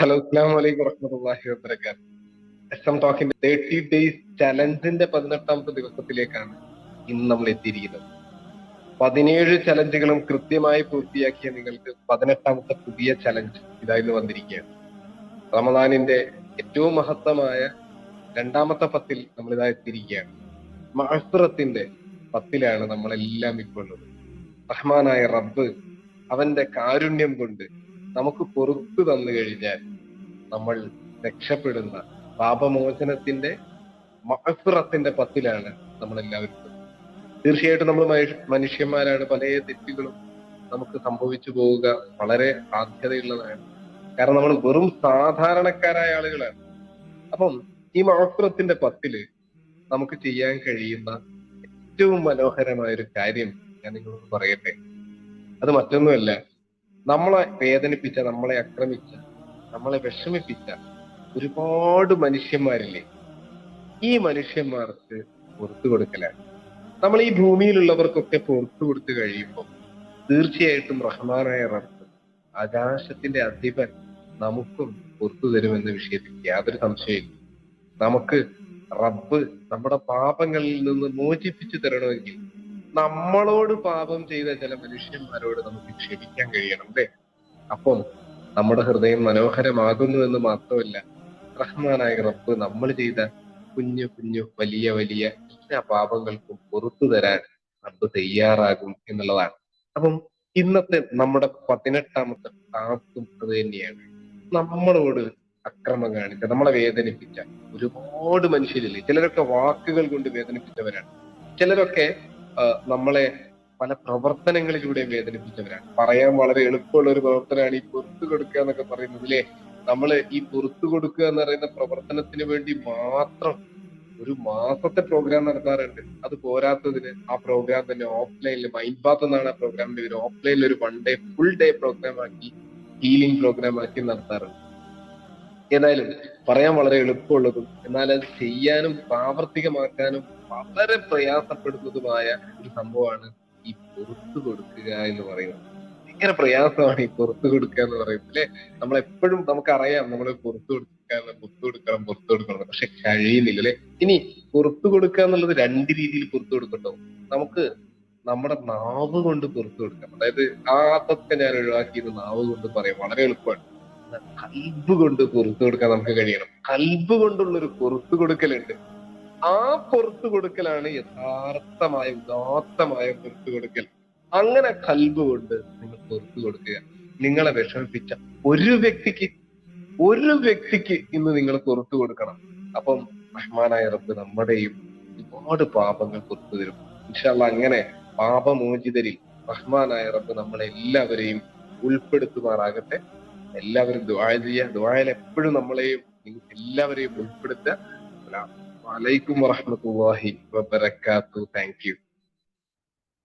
Hello അസ്സാം വലൈക്കും വറഹമത്തല്ലാഹി വബർക്കാത്ത് തേർട്ടി ഡേയ്സ് ചലഞ്ചിന്റെ പതിനെട്ടാമത്തെ ദിവസത്തിലേക്കാണ് ഇന്ന് നമ്മൾ എത്തിയിരിക്കുന്നത്. പതിനേഴ് ചലഞ്ചുകളും കൃത്യമായി പൂർത്തിയാക്കിയ നിങ്ങൾക്ക് പതിനെട്ടാമത്തെ പുതിയ ചലഞ്ച് ഇതായിരുന്നു വന്നിരിക്കുകയാണ്. റമദാനിന്റെ ഏറ്റവും മഹത്തമായ രണ്ടാമത്തെ പത്തിൽ നമ്മൾ ഇതാ എത്തിയിരിക്കുകയാണ്. മഹസുറത്തിന്റെ പത്തിലാണ് നമ്മളെല്ലാം ഇപ്പോൾ ഉള്ളത്. റഹ്മാനായ റബ്ബ് അവന്റെ കാരുണ്യം കൊണ്ട് നമുക്ക് പൊറത്തു തന്നു കഴിഞ്ഞാൽ നമ്മൾ രക്ഷപ്പെടുന്ന പാപമോചനത്തിന്റെ മഹഫിറത്തിന്റെ പത്തിലാണ് നമ്മൾ എല്ലാവരും തീർച്ചയായിട്ടും നമ്മൾ മനുഷ്യന്മാരാണ്. പല തെറ്റുകളും നമുക്ക് സംഭവിച്ചു പോവുക വളരെ സാധ്യതയുള്ളതാണ് കാരണം നമ്മൾ വെറും സാധാരണക്കാരായ ആളുകളാണ്. അപ്പം ഈ മഹഫിറത്തിന്റെ പത്തിൽ നമുക്ക് ചെയ്യാൻ കഴിയുന്ന ഏറ്റവും മനോഹരമായ ഒരു കാര്യം ഞാൻ നിങ്ങളോട് പറയട്ടെ. അത് മറ്റൊന്നുമല്ല. നമ്മളെ വേദനിപ്പിച്ച നമ്മളെ ആക്രമിച്ച നമ്മളെ വിഷമിപ്പിച്ച ഒരുപാട് മനുഷ്യന്മാരില്ലേ? ഈ മനുഷ്യന്മാർക്ക് പുറത്തു കൊടുക്കലാണ്. നമ്മൾ ഈ ഭൂമിയിലുള്ളവർക്കൊക്കെ പുറത്തു കൊടുത്തു കഴിയുമ്പോൾ തീർച്ചയായിട്ടും റഹ്മാനായ റബ്ബ് ആകാശത്തിന്റെ അധിപൻ നമുക്കും പുറത്തു തരുമെന്ന വിഷയത്തിൽ യാതൊരു സംശയമില്ല നമുക്ക് റബ്ബ് നമ്മുടെ പാപങ്ങളിൽ നിന്ന് മോചിപ്പിച്ചു തരണമെങ്കിൽ നമ്മളോട് പാപം ചെയ്ത ചില മനുഷ്യന്മാരോട് നമുക്ക് ക്ഷമിക്കാൻ കഴിയണം അല്ലേ? അപ്പം നമ്മുടെ ഹൃദയം മനോഹരമാകുന്നു എന്ന് മാത്രമല്ല റഹ്മാനായ റബ്ബ് നമ്മൾ ചെയ്ത കുഞ്ഞു കുഞ്ഞു വലിയ വലിയ എല്ലാ പാപങ്ങൾക്കും പുറത്തു തരാൻ റബ്ബ് തയ്യാറാകും എന്നുള്ളതാണ്. അപ്പം ഇന്നത്തെ നമ്മുടെ പതിനെട്ടാമത്തെ ടാസ്കും അത് തന്നെയാണ്. നമ്മളോട് അക്രമം കാണിച്ച നമ്മളെ വേദനിപ്പിച്ച ഒരുപാട് മനുഷ്യരില്ലേ? ചിലരൊക്കെ വാക്കുകൾ കൊണ്ട് വേദനിപ്പിച്ചവരാണ്. ചിലരൊക്കെ നമ്മളെ പല പ്രവർത്തനങ്ങളിലൂടെ വേദനിപ്പിച്ചവരാണ്. പറയാൻ വളരെ എളുപ്പമുള്ള ഒരു പ്രവർത്തനമാണ് ഈ പുറത്തു കൊടുക്കുക എന്നൊക്കെ പറയുന്നത് അല്ലേ? നമ്മൾ ഈ പുറത്തു കൊടുക്കുക എന്ന് പറയുന്ന പ്രവർത്തനത്തിന് വേണ്ടി മാത്രം ഒരു മാസത്തെ പ്രോഗ്രാം നടത്താറുണ്ട്. അത് പോരാത്തതിന് ആ പ്രോഗ്രാം തന്നെ ഓഫ്ലൈനിൽ മൈൻഡ് ബാത്ത് എന്നാണ് ആ പ്രോഗ്രാമിന്റെ പേര്. ഓഫ്ലൈനിൽ ഒരു one day full day program ആക്കി ഹീലിംഗ് പ്രോഗ്രാം ആക്കി നടത്താറുണ്ട്. ഏതായാലും പറയാൻ വളരെ എളുപ്പമുള്ളതും എന്നാൽ അത് ചെയ്യാനും പ്രാവർത്തികമാക്കാനും വളരെ പ്രയാസപ്പെടുന്നതുമായ ഒരു സംഭവമാണ് ഈ പുറത്തു കൊടുക്കുക എന്ന് പറയുന്നത്. ഭയങ്കര പ്രയാസമാണ് ഈ പുറത്തു കൊടുക്കുക എന്ന് പറയുന്നത് അല്ലെ? നമ്മൾ എപ്പോഴും നമുക്കറിയാം നമ്മൾ പുറത്തു കൊടുക്കാൻ പുറത്തു കൊടുക്കണം പുറത്തു കൊടുക്കണം പക്ഷെ കഴിയുന്നില്ല അല്ലെ? ഇനി പുറത്തു കൊടുക്കുക എന്നുള്ളത് രണ്ട് രീതിയിൽ പുറത്തു കൊടുക്കണ്ടോ നമുക്ക് നമ്മുടെ നാവ് കൊണ്ട് പുറത്തു കൊടുക്കാം. അതായത് ആ അതൊക്കെ ഞാൻ ഒഴിവാക്കിയത് നാവ് കൊണ്ട് പറയാം. വളരെ എളുപ്പമാണ്. കൽബ് കൊണ്ട് പുറത്തു കൊടുക്കാൻ നമുക്ക് കഴിയണം. കൽബ് കൊണ്ടുള്ള ഒരു പുറത്തു കൊടുക്കലുണ്ട്. ആ പുറത്തു കൊടുക്കലാണ് യഥാർത്ഥമായ ഉദാത്തമായ പുറത്തു കൊടുക്കൽ. അങ്ങനെ കൽബ് കൊണ്ട് നിങ്ങൾ പുറത്തു കൊടുക്കുക. നിങ്ങളെ വിഷമിപ്പിച്ച ഒരു വ്യക്തിക്ക് ഒരു വ്യക്തിക്ക് ഇന്ന് നിങ്ങൾ പുറത്തു കൊടുക്കണം. അപ്പം റഹ്മാനായ റബ്ബ് നമ്മുടെയും ഒരുപാട് പാപങ്ങൾ പുറത്തു തരും. ഇൻഷാല്ല അങ്ങനെ പാപമോചിതരിൽ റഹ്മാനായ റബ്ബ് നമ്മളെല്ലാവരെയും ഉൾപ്പെടുത്തുമാറാകട്ടെ. എല്ലാവരും ദുബായ ചെയ്യുക. ദുആയിൽ എപ്പോഴും നമ്മളെയും എല്ലാവരെയും ഉൾപ്പെടുത്തുക. വലൈക്കും വറഹമത്തല്ലാഹി വബർക്കാത്തു താങ്ക് യു